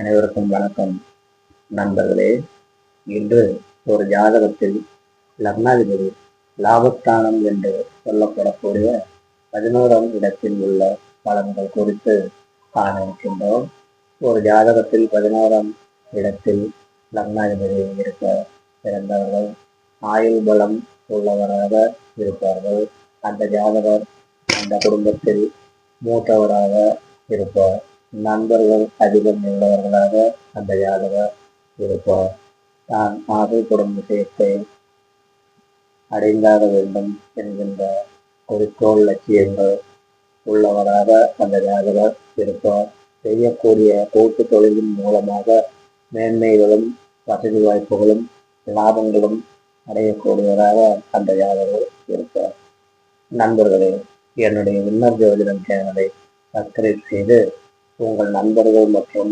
அனைவருக்கும் வணக்கம். நண்பர்களே இன்று ஒரு ஜாதகத்தில் லக்னாதிபதி லாபஸ்தானம் என்று சொல்லப்படக்கூடிய பதினோராம் இடத்தில் உள்ள பலன்கள் குறித்து காண இருக்கின்றோம் ஒரு ஜாதகத்தில் பதினோராம் இடத்தில் லக்னாதிபதி இருக்க பிறந்தவர்கள் ஆயுள் பலம் உள்ளவராக இருப்பார்கள். அந்த ஜாதகர் அந்த குடும்பத்தில் மூத்தவராக இருப்பார். நண்பர்கள் அதிகம் உள்ளவர்களாக அந்த இருப்பார். தான் ஆசைப்படும் விஷயத்தை அடைந்தாக வேண்டும் என்கின்ற குறிக்கோள் லட்சியங்கள் உள்ளவராக அந்த ஜாதகர் இருப்பார். செய்யக்கூடிய கூட்டு தொழிலின் மூலமாக மேன்மைகளும் வசதி வாய்ப்புகளும் லாபங்களும் அடையக்கூடியவராக அந்த இருப்பார். நண்பர்களே என்னுடைய விண்ணர் ஜோதிடம் சேனலை சப்ஸ்கிரைப் செய்து உங்கள் நண்பர்கள் மற்றும்